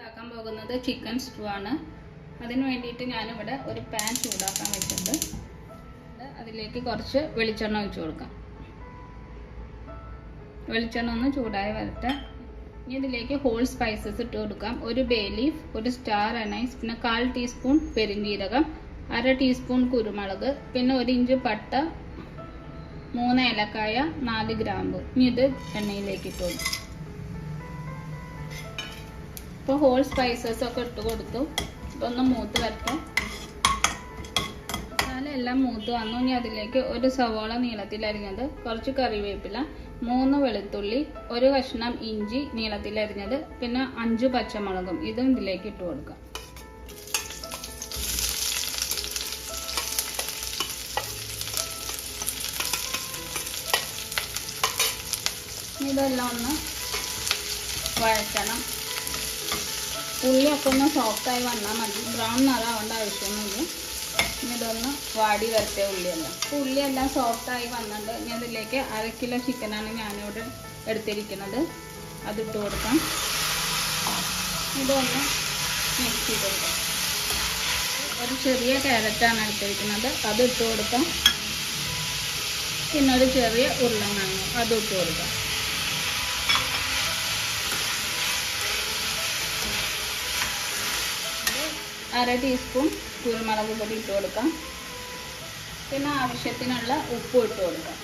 ഉണ്ടാക്കാൻ പോകുന്നത് chicken stew ആണ്. അതിന് വേണ്ടിയിട്ട് ഞാനിവിടെ ഒരു പാൻ ചൂടാക്കാൻ വെച്ചിട്ടുണ്ട്. അതിലേക്ക് കുറച്ച് വെളിച്ചെണ്ണ ഒഴിച്ചു കൊടുക്കാം. വെളിച്ചെണ്ണ ഒന്ന് ചൂടായി വരട്ടെ. ഇനി ഇതിലേക്ക് ഹോൾ സ്പൈസസ് ഇട്ട് കൊടുക്കാം. ഒരു ബേ ലീഫ് ഒരു സ്റ്റാർ അനൈസ് പിന്നെ കാൽ ടീസ്പൂൺ പെരിഞ്ജീരകം അര ടീസ്പൂൺ കുരുമുളക് പിന്നെ ഒരു ഇഞ്ച് പട്ട മൂന്ന് ഏലക്കായ നാല് ഗ്രാമ്പ്. ഇനി ഇത് എണ്ണയിലേക്ക് ഇട്ട് കൊടുക്കും. ഇപ്പോൾ ഹോൾ സ്പൈസസ് ഒക്കെ ഇട്ട് കൊടുത്തു. ഇതൊന്ന് മൂത്ത് വരട്ടെ. എല്ലാം മൂത്ത് വന്നു. ഇനി അതിലേക്ക് ഒരു സവോള നീളത്തിലരിഞ്ഞത് കുറച്ച് കറിവേപ്പില മൂന്ന് വെളുത്തുള്ളി ഒരു കഷ്ണം ഇഞ്ചി നീളത്തിലരിഞ്ഞത് പിന്നെ അഞ്ച് പച്ചമുളകും. ഇതും ഇതിലേക്ക് ഇട്ട് കൊടുക്കാം ഇതെല്ലാം ഒന്ന് വഴറ്റണം. ഉള്ളിയൊക്കെ ഒന്ന് സോഫ്റ്റായി വന്നാൽ മതി. ബ്രൗൺ നിറാവേണ്ട ആവശ്യമൊന്നുമില്ല ഇനി ഇതൊന്ന് വാടി വരട്ടെ ഉള്ളിയെല്ലാം. അപ്പോൾ ഉള്ളിയെല്ലാം സോഫ്റ്റായി വന്നിട്ട് ഇനി അതിലേക്ക് അര കിലോ ചിക്കനാണ് ഞാനിവിടെ എടുത്തിരിക്കുന്നത്. അതിട്ട് കൊടുക്കാം. ഇതൊന്ന് മിക്സ് ചെയ്ത് കൊടുക്കാം. ഒരു ചെറിയ ക്യാരറ്റാണ് എടുത്തിരിക്കുന്നത്. അത് ഇട്ട് കൊടുക്കാം. പിന്നെ ഒരു ചെറിയ ഉരുളങ്ങാണ് അത് ഇട്ട് കൊടുക്കാം. അര ടീസ്പൂൺ കുരുമുളക് പൊടി ഇട്ട് കൊടുക്കാം. പിന്നെ ആവശ്യത്തിനുള്ള ഉപ്പ് ഇട്ട് കൊടുക്കാം.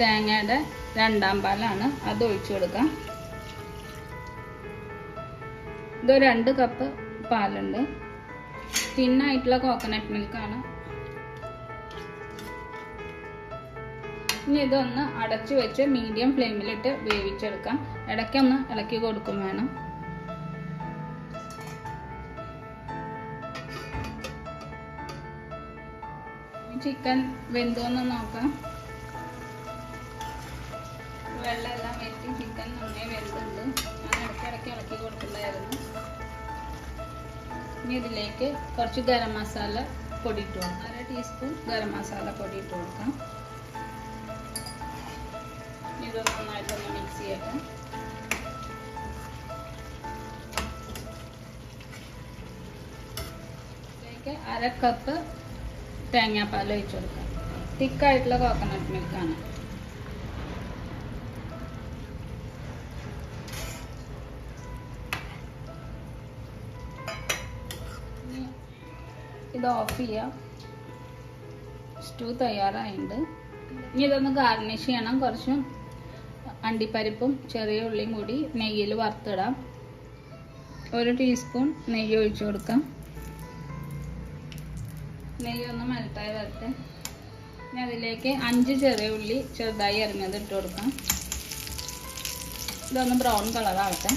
തേങ്ങയുടെ രണ്ടാം പാലാണ് അത് ഒഴിച്ചു കൊടുക്കാം. ഇത് രണ്ട് കപ്പ് പാലുണ്ട്. തിന്നായിട്ടുള്ള കോക്കനട്ട് മിൽക്കാണ് ഇനി ഇതൊന്ന് അടച്ചു വെച്ച് മീഡിയം ഫ്ലെയിമിലിട്ട് വേവിച്ചെടുക്കാം. ഇടയ്ക്കൊന്ന് ഇളക്കി കൊടുക്കും വേണം. ചിക്കൻ വെന്തോന്ന് നോക്കാം. വെള്ളമെല്ലാം വെറ്റി ചിക്കൻ നന്നായി വെന്തുണ്ട്. ഞാൻ ഇടയ്ക്കിടയ്ക്ക് ഇളക്കി കൊടുക്കണ്ടായിരുന്നു ഇനി ഇതിലേക്ക് കുറച്ച് ഗരം മസാല പൊടി ഇട്ട് കൊടുക്കാം. അര ടീസ്പൂൺ ഗരം മസാല പൊടി ഇട്ട് കൊടുക്കാം. ഇത് നന്നായിട്ടൊന്ന് മിക്സ് ചെയ്യട്ടെ ഇതിലേക്ക് അര കപ്പ് തേങ്ങാപ്പാൽ ഒഴിച്ചു കൊടുക്കാം. തിക്കായിട്ടുള്ള കോക്കനട്ട് മിൽക്കാണ് ഇത് ഓഫ് ചെയ്യാം. സ്റ്റൂ തയ്യാറായിട്ടുണ്ട്. ഇനി ഇതൊന്ന് ഗാർണിഷ് ചെയ്യണം. കുറച്ച് അണ്ടിപ്പരിപ്പും ചെറിയ ഉള്ളിയും കൂടി നെയ്യിൽ വറുത്തിടാം. ഒരു ടീസ്പൂൺ നെയ്യ് ഒഴിച്ചു കൊടുക്കാം. നെയ്യ് ഒന്ന് മെൽട്ടായി വരട്ടെ. ഇനി അതിലേക്ക് അഞ്ച് ചെറിയ ഉള്ളി ചെറുതായി അരിഞ്ഞത് ഇട്ട് കൊടുക്കാം. ഇതൊന്ന് ബ്രൗൺ കളറാവട്ടെ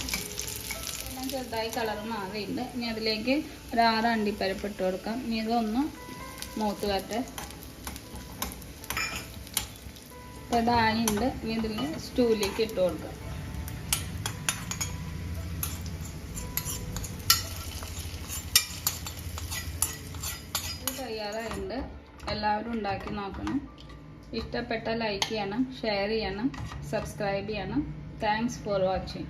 എല്ലാം ചെറുതായി കളർ മാറിയിട്ടുണ്ട് ഇനി അതിലേക്ക് ഒരു അണ്ടിപ്പരിപ്പ് ഇട്ട് കൊടുക്കാം. ഇനി ഇതൊന്ന് മൂത്ത് വരട്ടെ. ഇതായിണ്ട് ഇതിൽ സ്റ്റൂവിലേക്ക് ഇട്ട് കൊടുക്കാം. തയ്യാറായിട്ടുണ്ട്. എല്ലാവരും ഉണ്ടാക്കി നോക്കണം. ഇഷ്ടപ്പെട്ട ലൈക്ക് ചെയ്യണം ഷെയർ ചെയ്യണം സബ്സ്ക്രൈബ് ചെയ്യണം. Thanks for watching